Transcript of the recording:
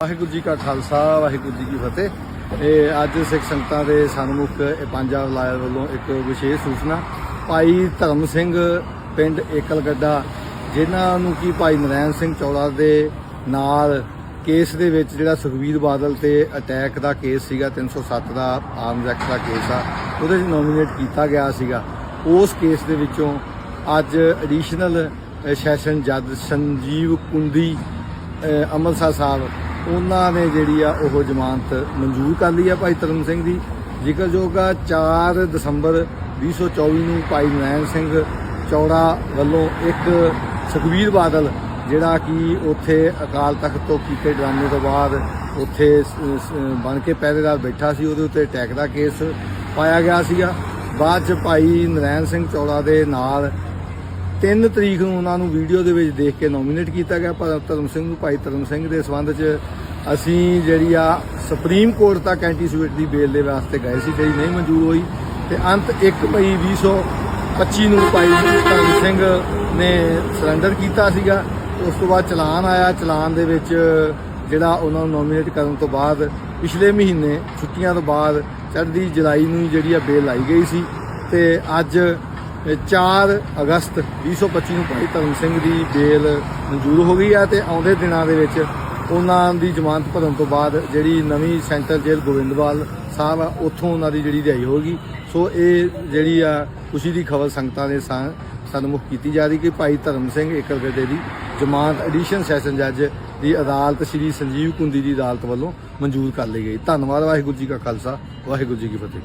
ਵਾਹਿਗੁਰੂ ਜੀ ਕਾ ਖਾਲਸਾ, ਵਾਹਿਗੁਰੂ ਜੀ ਕੀ ਫਤਿਹ। ਇਹ ਅੱਜ ਸਿੱਖ ਸੰਗਤਾਂ ਦੇ ਸਨਮੁਖ ਇਹ ਪੰਜਾਬ ਲਾਇਰ ਵੱਲੋਂ ਇੱਕ ਵਿਸ਼ੇਸ਼ ਸੂਚਨਾ। ਭਾਈ ਧਰਮ ਸਿੰਘ ਪਿੰਡ ਏਕਲਗੱਡਾ, ਜਿਨ੍ਹਾਂ ਨੂੰ ਕੀ ਭਾਈ ਨਰੈਣ ਸਿੰਘ ਚੌੜਾ ਦੇ ਨਾਲ ਕੇਸ ਦੇ ਵਿੱਚ ਜਿਹੜਾ ਸੁਖਬੀਰ ਬਾਦਲ ਤੇ ਅਟੈਕ ਦਾ ਕੇਸ ਸੀਗਾ 307 ਦਾ ਆਰਮਜ਼ ਐਕਟ ਦਾ ਕੇਸ ਆ, ਉਹਦੇ ਵਿੱਚ ਨੋਮੀਨੇਟ ਕੀਤਾ ਗਿਆ ਸੀਗਾ। ਉਸ ਕੇਸ ਦੇ ਵਿੱਚੋਂ ਅੱਜ ਐਡੀਸ਼ਨਲ ਸੈਸ਼ਨ ਜੱਜ ਸੰਜੀਵ ਕੁੰਦੀ ਅੰਮ੍ਰਿਤਸਰ ਸਾਹਿਬ ਉਹਨਾਂ ਨੇ ਜਿਹੜੀ ਆ ਉਹ ਜ਼ਮਾਨਤ ਮਨਜ਼ੂਰ ਕਰ ਲਈ ਆ ਭਾਈ ਧਰਮ ਸਿੰਘ ਦੀ। ਜ਼ਿਕਰਯੋਗ ਆ 4 ਦਸੰਬਰ 2024 ਨੂੰ ਭਾਈ ਨਰੈਣ ਸਿੰਘ ਚੌੜਾ ਵੱਲੋਂ ਇੱਕ ਸੁਖਬੀਰ ਬਾਦਲ, ਜਿਹੜਾ ਕਿ ਉੱਥੇ ਅਕਾਲ ਤਖਤ ਤੋਂ ਕੀਤੇ ਡਰਾਮੇ ਤੋਂ ਬਾਅਦ ਉੱਥੇ ਬਣ ਕੇ ਪਹਿਰੇਦਾਰ ਬੈਠਾ ਸੀ, ਉਹਦੇ ਉੱਤੇ ਅਟੈਕ ਦਾ ਕੇਸ ਪਾਇਆ ਗਿਆ ਸੀਗਾ। ਬਾਅਦ ਚ ਭਾਈ ਨਰੈਣ ਸਿੰਘ ਚੌੜਾ ਦੇ ਨਾਲ 3 ਤਰੀਕ ਨੂੰ ਉਹਨਾਂ ਨੂੰ ਵੀਡੀਓ ਦੇ ਵਿੱਚ ਦੇਖ ਕੇ ਨੋਮੀਨੇਟ ਕੀਤਾ ਗਿਆ ਪਰ ਧਰਮ ਸਿੰਘ ਨੂੰ, ਭਾਈ ਧਰਮ ਸਿੰਘ ਦੇ ਸਬੰਧ 'ਚ। ਅਸੀਂ ਜਿਹੜੀ ਆ ਸੁਪਰੀਮ ਕੋਰਟ ਤੱਕ ਐਂਟੀਸੂਏਟ ਦੀ ਬੇਲ ਦੇ ਵਾਸਤੇ ਗਏ ਸੀ, ਜਿਹੜੀ ਨਹੀਂ ਮਨਜ਼ੂਰ ਹੋਈ। ਤੇ ਅੰਤ 1 ਮਈ 2025 ਨੂੰ ਭਾਈ ਧਰਮ ਸਿੰਘ ਨੇ ਸਰੈਂਡਰ ਕੀਤਾ ਸੀਗਾ। ਉਸ ਤੋਂ ਬਾਅਦ ਚਲਾਨ ਆਇਆ। ਚਲਾਨ ਦੇ ਵਿੱਚ ਜਿਹੜਾ ਉਹਨਾਂ ਨੂੰ ਨੋਮੀਨੇਟ ਕਰਨ ਤੋਂ ਬਾਅਦ ਪਿਛਲੇ ਮਹੀਨੇ ਛੁੱਟੀਆਂ ਤੋਂ ਬਾਅਦ ਚੜ੍ਹਦੀ ਜੁਲਾਈ ਨੂੰ ਜਿਹੜੀ ਆ ਬੇਲ ਲਾਈ ਗਈ ਸੀ। ਤੇ ਅੱਜ 4 ਅਗਸਤ 2025 ਨੂੰ ਭਾਈ ਧਰਮ ਸਿੰਘ ਦੀ ਬੇਲ ਮਨਜ਼ੂਰ ਹੋ ਗਈ ਆ ਤੇ ਆਉਂਦੇ ਦਿਨਾਂ ਦੇ ਵਿੱਚ ਉਹਨਾਂ ਦੀ ਜ਼ਮਾਨਤ ਭਰਨ ਤੋਂ ਬਾਅਦ ਜਿਹੜੀ ਨਵੀਂ ਸੈਂਟਰ ਜੇਲ੍ਹ ਗੋਬਿੰਦਵਾਲ ਸਾਹਿਬ ਆ, ਉੱਥੋਂ ਉਹਨਾਂ ਦੀ ਜਿਹੜੀ ਰਿਹਾਈ ਹੋਗੀ ਸੋ ਇਹ ਜਿਹੜੀ ਆ, ਖੁਸ਼ੀ ਦੀ ਖਬਰ ਸੰਗਤਾਂ ਦੇ ਸਾਂ ਸਨਮੁਖ ਕੀਤੀ ਜਾ ਰਹੀ ਕਿ ਭਾਈ ਧਰਮ ਸਿੰਘ ਏਕਲਗੱਡੇ ਦੀ ਜ਼ਮਾਨਤ ਐਡੀਸ਼ਨ ਸੈਸ਼ਨ ਜੱਜ ਦੀ ਅਦਾਲਤ ਸ੍ਰੀ ਸੰਜੀਵ ਕੁੰਦੀ ਦੀ ਅਦਾਲਤ ਵੱਲੋਂ ਮਨਜ਼ੂਰ ਕਰ ਲਈ ਗਈ। ਧੰਨਵਾਦ, ਵਾਹਿਗੁਰੂ ਜੀ ਕਾ ਖਾਲਸਾ, ਵਾਹਿਗੁਰੂ ਜੀ ਕੀ ਫਤਿਹ।